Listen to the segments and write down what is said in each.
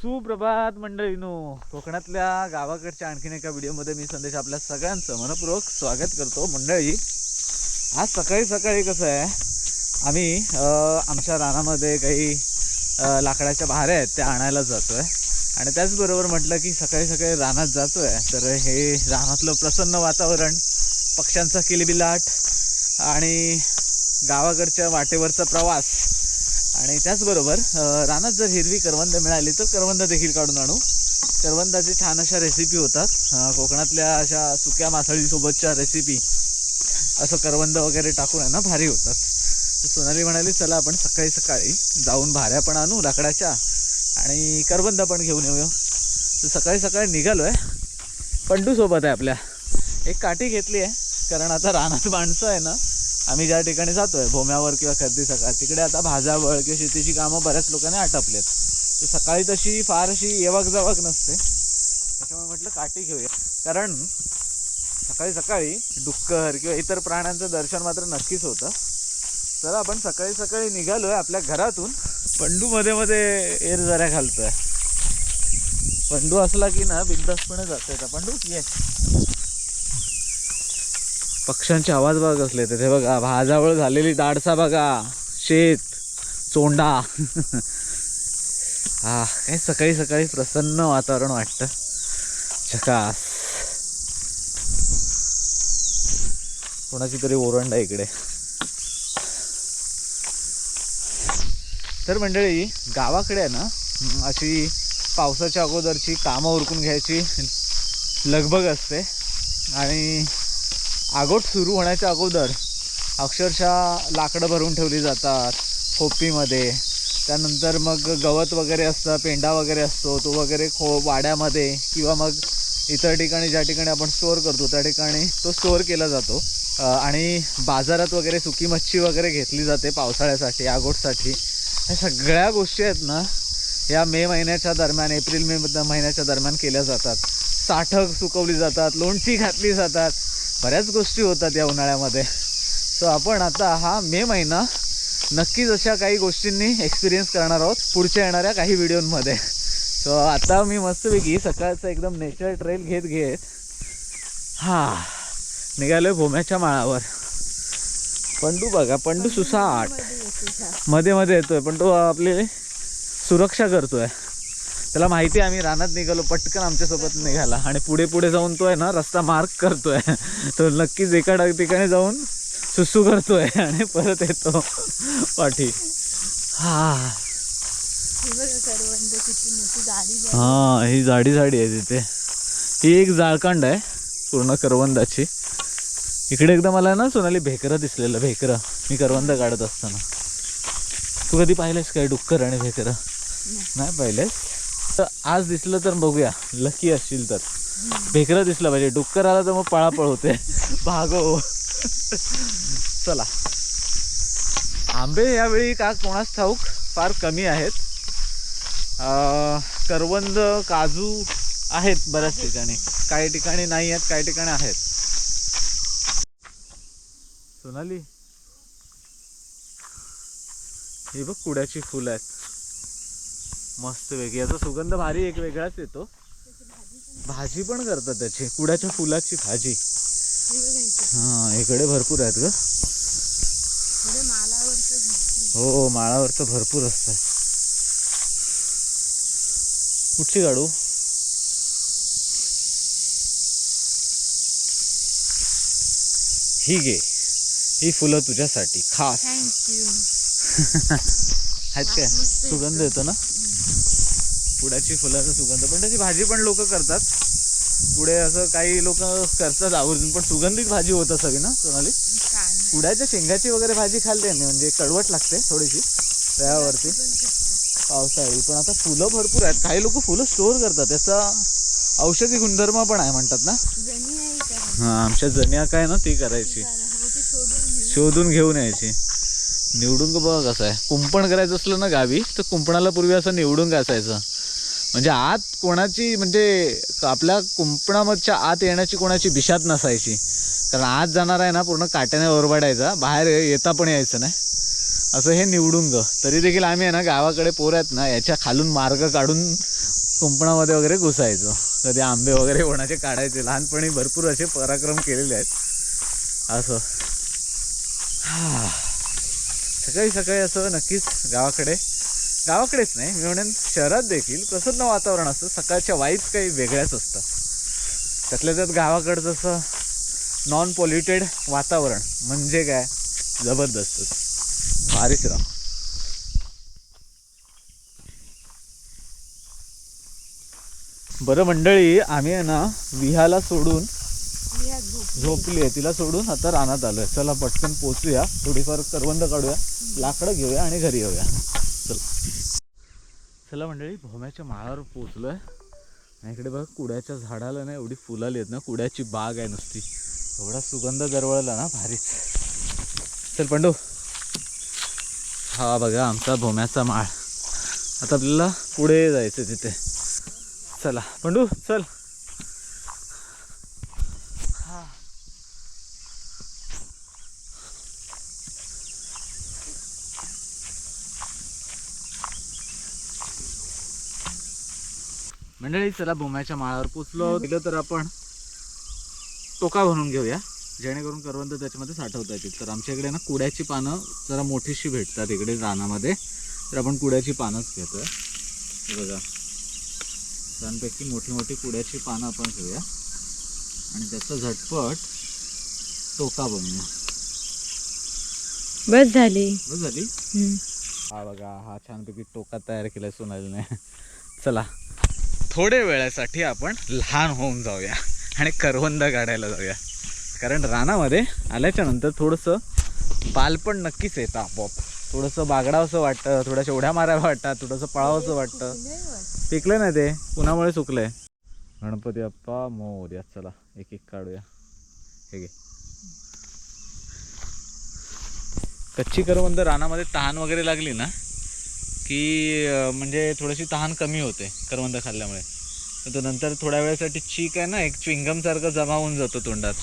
सुप्रभात मंडळीनो. कोकणातल्या गावाकडच्या आणखीन एका व्हिडिओमध्ये मी संदेश आपल्या सगळ्यांचं मनपूर्वक स्वागत करतो. मंडळी आज सकाळी सकाळी कसं आहे आम्ही आमच्या रानामध्ये काही लाकडाच्या भाऱ्या आहेत त्या आणायला जातो आहे आणि त्याचबरोबर म्हटलं की सकाळी सकाळी रानात जातो आहे तर हे रानातलं प्रसन्न वातावरण पक्ष्यांचा किलबिलाट आणि गावाकडच्या वाटेवरचा प्रवास आणि त्याचबरोबर रानात जर हिरवी करवंद मिळाली तर करवंद देखील काढून आणू. करवंदाची छान अशा रेसिपी होतात. कोकणातल्या अशा सुक्या मासळीसोबतच्या रेसिपी असं करवंद वगैरे टाकून आहे ना भारी होतात. तर सोनाली म्हणाली चला आपण सकाळी सकाळी जाऊन भाऱ्या पण आणू लाकडाच्या आणि करवंद पण घेऊन येऊया. तर सकाळी सकाळी निघालो आहे पंडूसोबत आहे आपल्या. एक काठी घेतली आहे कारण आता रानात माणसं आहे ना आम्ही ज्या ठिकाणी जातोय भोम्यावर किंवा खरेदी सकाळ तिकडे आता भाजावळ किंवा शेतीची कामं बऱ्याच लोकांनी आटपलेत. तर सकाळी तशी फार अशी येवाक जवाक नसते. त्याच्यामुळे म्हटलं काठी घेऊया. कारण सकाळी सकाळी डुक्कर किंवा इतर प्राण्यांचं दर्शन मात्र नक्कीच होतं. तर आपण सकाळी सकाळी निघालोय आपल्या घरातून. पंडू मध्ये मध्ये एर जऱ्या घालतोय. पंडू असला की ना बिंदासपणे जातोय. का पंडू ये. पक्ष्यांचे आवाज बघा कसले तर ते बघा भाजावळ झालेली दाडसा बघा. शेत चोंडा. हा काय सकाळी सकाळी प्रसन्न वातावरण वाटतं. झकास. कोणाची तरी ओरंडा इकडे. तर मंडळी गावाकडे आहे ना अशी पावसाच्या अगोदरची कामं उरकून घ्यायची लगबग असते. आणि आगोट सुरू होण्याच्या अगोदर अक्षरशः लाकडं भरून ठेवली जातात खोपीमध्ये. त्यानंतर मग गवत वगैरे असतं पेंडा वगैरे असतो तो वगैरे खो वाड्यामध्ये किंवा मग इतर ठिकाणी ज्या ठिकाणी आपण स्टोअर करतो त्या ठिकाणी तो स्टोअर केला जातो. आणि बाजारात वगैरे सुकी मच्छी वगैरे घेतली जाते पावसाळ्यासाठी आगोटसाठी. ह्या सगळ्या गोष्टी आहेत ना या मे महिन्याच्या दरम्यान एप्रिल मे महिन्याच्या दरम्यान केल्या जातात. साठक सुकवली जातात लोणची घातली जातात. बऱ्याच गोष्टी होतात या उन्हाळ्यामध्ये. सो आपण आता हा मे महिना नक्कीच अशा काही गोष्टींनी एक्सपिरियन्स करणार आहोत पुढच्या येणाऱ्या काही व्हिडिओमध्ये सो आता मी मस्तपैकी सकाळचं एकदम नेचर ट्रेल घेत घेत हा निघालोय भोम्याच्या माळावर. पंडू बघा पंडू सुसाट. मध्ये मध्ये येतोय. पण तो आपली सुरक्षा करतोय. त्याला माहिती आहे आम्ही रानात निघालो पटकन आमच्यासोबत निघाला. आणि पुढे पुढे जाऊन तो आहे ना रस्ता मार्क करतोय. तो नक्कीच एका ठिकाणी जाऊन सुसू करतोय आणि परत येतो. पाठी. हा. हे जाडी. हा ही जाडी आहे तिथे. ही एक जाळकांड आहे पूर्ण करवंदाची. इकडे एकदा मला ना सोनाली भेकरं दिसलेलं भेकरं. मी करवंद काढत असताना. तू कधी पाहिलंस काय डुक्कर आणि भेकरं? नाही पाहिलेस? तर आज दिसलं तर बघूया. लकी असशील तर. भेकरं दिसलं पाहिजे. डुक्कर आला तर मग पळापळ होते. भागो चला. आंबे यावेळी का कोणास ठाऊक फार कमी आहेत. अं, करवंद काजू आहेत बऱ्याच ठिकाणी. काही ठिकाणी नाही आहेत काही ठिकाणी आहेत. सोनाली. हे बघ कुड्याची फुलं आहेत. मस्त वेगळी. याचा सुगंध भारी एक वेगळाच येतो. भाजी पण करतात त्याची. कुड्याच्या फुलाची भाजी. हे. हा इकडे भरपूर आहेत ग. झाड. हो माळावर तर भरपूर असतात कुठची काढू ही घे. ही फुलं तुझ्यासाठी. खास. आहेत काय. सुगंध येतो. ना? पुड्याची फुलाचा सुगंध. पण त्याची भाजी पण लोक करतात. पुढे असं काही लोक करतात आवर्जून पण सुगंधित भाजी होत असावी ना सोनाली. पुड्याच्या शेंगाची वगैरे भाजी खाल्ली मी म्हणजे कडवट लागते थोडीशी त्यावरती? पावसाळी. पण आता फुलं भरपूर आहेत. काही लोक फुलं स्टोअर करतात. त्याचा औषधी गुणधर्म पण आहे म्हणतात ना? आहे? हा आमच्या जन्या काय ना ती करायची. हो, शोधून घेऊ. शोधून घेऊन यायची. निवडून बघा कसं आहे. कुंपण करायचं असलं ना गावी तर कुंपणाला पूर्वी असं निवडून असायचं म्हणजे आत कोणाची म्हणजे आपल्या कुंपणामधच्या आत येण्याची कोणाची बिशात नसायची. कारण आत जाणार आहे ना पूर्ण काट्याने ओरबाडायचा. बाहेर येता पण यायचं नाही. असं हे निवडून ग. तरी देखील आम्ही आहे ना गावाकडे पोर आहेत ना याच्या खालून मार्ग काढून कुंपणामध्ये वगैरे घुसायचो. कधी आंबे वगैरे कोणाचे काढायचे. लहानपणी भरपूर असे पराक्रम केलेले आहेत. असं. हां. सकाळी सकाळी असं नक्कीच गावाकडे गावाकडेच नाही. मी म्हणेन शहरात देखील प्रसन्न वातावरण असतं. सकाळच्या वाईब्स काही वेगळ्याच असतात. त्यातल्या त्यात गावाकडचं असं नॉन पॉल्युटेड वातावरण म्हणजे काय? जबरदस्तच भारीच राव. बरं मंडळी आम्ही आहे ना विहाला सोडून झोपली आहे. तिला सोडून आता रानात आलोय. चला पटकन पोचूया. थोडीफार करवंद काढूया. लाकडं घेऊया आणि घरी येऊया. चला मंडळी भोम्याच्या माळावर पोचलोय आणि इकडे बघा कुड्याच्या झाडाला ना एवढी फुलं आली आहेत ना कुड्याची बाग आहे नुसती. एवढा सुगंध दरवळला ना भारीच. चल पंडू. हा बघा आमचा भोम्याचा माळ. आता आपल्याला पुढे जायचं तिथे. चला. पंडू चल. हा. मंडळी चला बोम्याच्या माळावर पोचलो. गेलो तर आपण टोका बनवून घेऊया. जेणेकरून करवंद त्याच्यामध्ये साठवता येतील. तर आमच्या इकडे ना कुड्याची पानं जरा मोठीशी भेटतात इकडे रानामध्ये. तर आपण कुड्याची पानंच घेतोय. बघा. छानपैकी मोठी मोठी कुड्याची पानं आपण घेऊया. आणि त्याचा झटपट टोका बनवूया. बस झाली. बस झाली? हा बघा हा छानपैकी टोका तयार केलाय सोनालीने. चला. थोड्या वेळासाठी आपण लहान होऊन जाऊया आणि करवंद काढायला जाऊया. कारण रानामध्ये आल्याच्यानंतर थोडंसं बालपण नक्कीच येतं आपोआप. थोडंसं बागडावंसं वाटतं थोड्याशा उड्या माराव्या वाटतात थोडंसं पळावंसं वाटतं. पिकलं नाही ते? उन्हामुळे सुकलंय. गणपती बाप्पा मोर्या चला एक एक काढूया. हे घे. कच्ची करवंद रानामध्ये तहान वगैरे लागली ना की म्हणजे थोडीशी तहान कमी होते करवंद खाल्ल्यामुळे. तर तो नंतर थोड्या वेळासाठी चीक आहे ना एक च्विंगम सारखं जमा होऊन जातो तोंडात.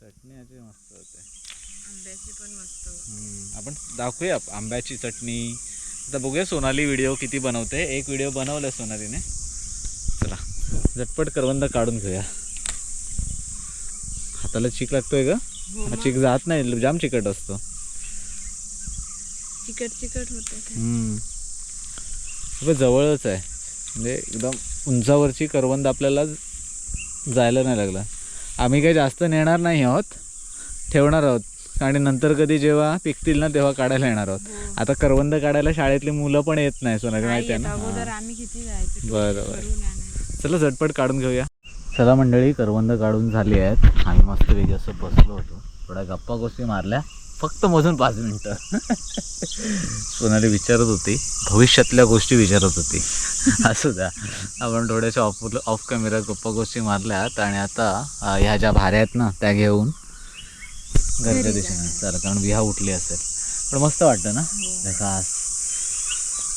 चटणी मस्त होते. आंब्याची पण मस्त हम्म, आपण दाखवूया आंब्याची चटणी. आता बघूया सोनाली व्हिडिओ किती बनवते. एक व्हिडिओ बनवलाय सोनालीने. चला झटपट करवंद काढून घेऊया. हाताला चीक लागतोय का हा चीक जात नाही जाम चिकट असतो. चिकट चिकट होत जवळच आहे. म्हणजे एकदम उंचावरची करवंद आपल्याला जायला नाही लागला. आम्ही काही जास्त नेणार नाही आहोत. ठेवणार आहोत. आणि नंतर कधी जेव्हा पिकतील ना तेव्हा काढायला येणार आहोत. आता करवंद काढायला शाळेतली मुलं पण येत नाही सोनाली माहिती आहे ना? अगोदर हां. आम्ही किती जायचो? बरं बरं. भरून आणायला. चला झटपट काढून घेऊया. चला मंडळी करवंद काढून झाली आहेत. आम्ही मस्त वेगळं असं बसलो होतो. थोड्या गप्पा गोष्टी मारल्या. फक्त मधून पाच मिनटं. सोनाली विचारत होती भविष्यातल्या गोष्टी विचारत होती. असू द्या. आपण थोड्याशा ऑफ ऑफ कॅमेरा गप्पा गोष्टी मारल्यात आणि आता ह्या ज्या भाऱ्या आहेत ना त्या घेऊन घरच्या घरी दिशेने. चला कारण विहा उठली असेल. पण मस्त वाटतं ना? हो.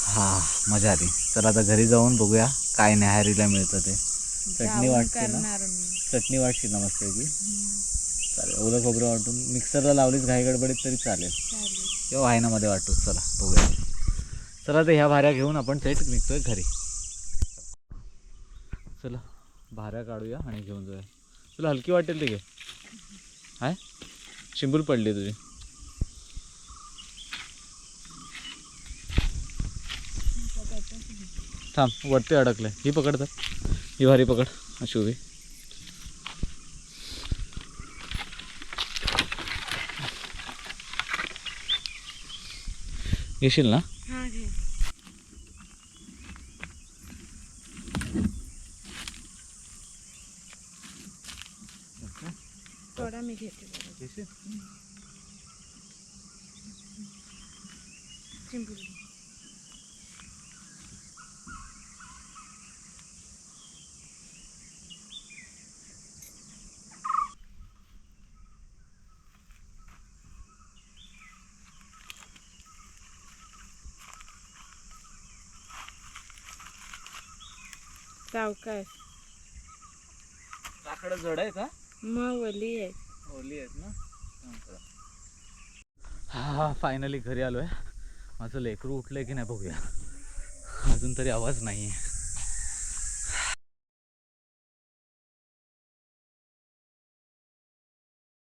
हा मजा आली. चला आता घरी जाऊन बघूया काय न्याहारीला मिळतं ते. चटणी जाऊन वाटते ना? चटणी वाटशी ना मस्त की चालेल. ओलं खोबरं वाटून मिक्सरला लावलीच घाई गडबडीत तरी चालेल. किंवा आहे ना मध्ये वाटू चला बघूया. चला तर ह्या भाऱ्या घेऊन आपण थेट निघतोय घरी. चला भाऱ्या काढूया आणि घेऊन जाऊया. तुला हलकी वाटेल ते घे. हाय? शिंबूल पडली तुझी. थांब वरती अडकलंय. ही पकड तर. ही भारी पकड अशी उभी. येशील ना हा घे थोडा मी घेते सावकाश लाकडं जड आहे का? मग वली आहे. ओली आहेत ना? हा फायनली घरी आलो आहे माझं लेकरू उठलंय की नाही बघूया. अजून तरी आवाज नाही आहे